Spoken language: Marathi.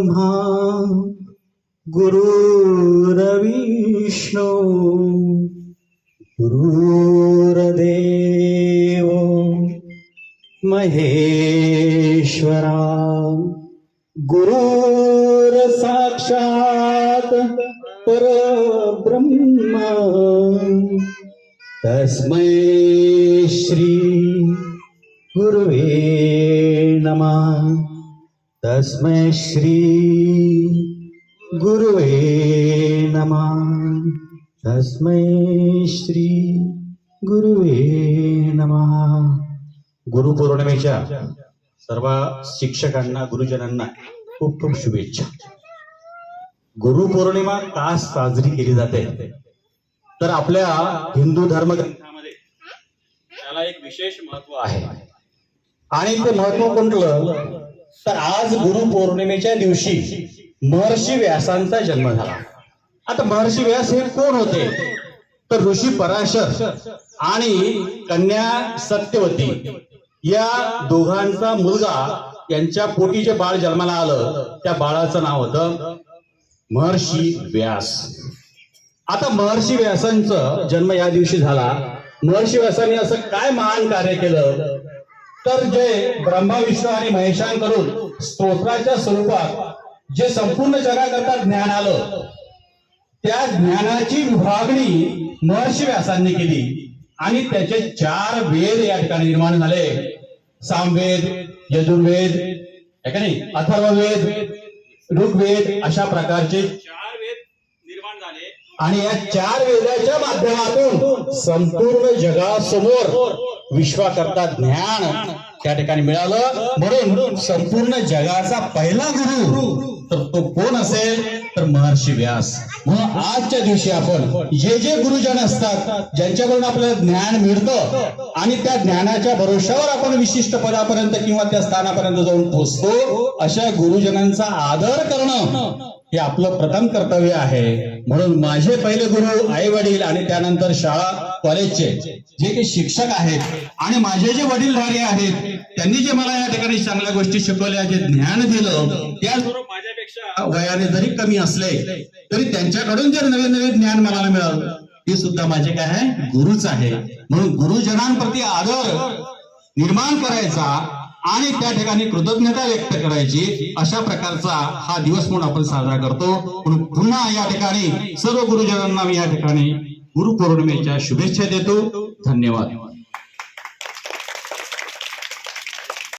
ब्रह्मा गुरुर्विष्णू गुरुर्देव महेश्वरा गुरुर साक्षात परब्रह्म तस्मै श्री गुरुवे तस्मै श्री गुरुवे नमः। तस्मै श्री गुरुवे नमः। गुरुपौर्णिमेच्या सर्व शिक्षकांना गुरुजनांना खूप खूप शुभेच्छा. गुरुपौर्णिमा का साजरी केली जाते. तर आपल्या हिंदू धर्मग्रंथामध्ये त्याला एक विशेष महत्त्व आहे. आणि ते महत्त्व कोणतं? तर आज गुरु पौर्णिमेच्या दिवशी महर्षी व्यासांचा जन्म झाला. आता महर्षी व्यास हे कोण होते? तर ऋषी पराशर आणि कन्या सत्यवती या दोघांचा मुलगा यांच्या पोटी जे बाळ जन्माला आलं. त्या बाळाचं नाव होतं महर्षी व्यास. आता महर्षी व्यासांचं जन्म या दिवशी झाला. महर्षी व्यासांनी असं काय महान कार्य केलं? तर जे ब्रह्मा विष्णू आणि महेशांकडून स्तोत्राच्या स्वरूपात जे संपूर्ण जगाकरता ज्ञान आलं त्या ज्ञानाची विभागणी महर्षी व्यासांनी केली. आणि त्याचे चार वेद या ठिकाणी निर्माण झाले. सामवेद यजुर्वेद का नाही? अथर्ववेद ऋग्वेद अशा प्रकारचे चार वेद निर्माण झाले. आणि या चार वेदाच्या माध्यमातून संपूर्ण जगासमोर विश्वाकरता ज्ञान त्या ठिकाणी मिळालं. म्हणून संपूर्ण जगाचा पहिला गुरु तर तो कोण असेल? तर महर्षी व्यास. म्हणून आजच्या दिवशी आपण जे जे गुरुजन असतात ज्यांच्याकडून आपल्याला ज्ञान मिळतं आणि त्या ज्ञानाच्या भरोशावर आपण विशिष्ट पदापर्यंत किंवा त्या स्थानापर्यंत जाऊन पोहोचतो अशा गुरुजनांचा आदर करणं हे आपलं प्रथम कर्तव्य आहे. म्हणून माझे पहिले गुरु आई वडील आणि त्यानंतर शाळा कॉलेजचे जे काही शिक्षक आहेत आणि माझे जे वडीलधारी आहेत त्यांनी जे मला या ठिकाणी चांगल्या गोष्टी शिकवल्या जे ज्ञान दिलं त्याचबरोबर माझ्यापेक्षा वयाने जरी कमी असले तरी त्यांच्याकडून जर नवीन नवीन ज्ञान मला मिळालं ते सुद्धा माझे काय आहे? गुरुच आहे. म्हणून गुरुजनांप्रती आदर निर्माण करायचा आणि त्या ठिकाणी कृतज्ञता व्यक्त करायची अशा प्रकारचा हा दिवस म्हणून आपण साजरा करतो. म्हणून पुन्हा या ठिकाणी सर्व गुरुजनांना मी या ठिकाणी गुरुपौर्णिमेच्या शुभेच्छा देतो. धन्यवाद.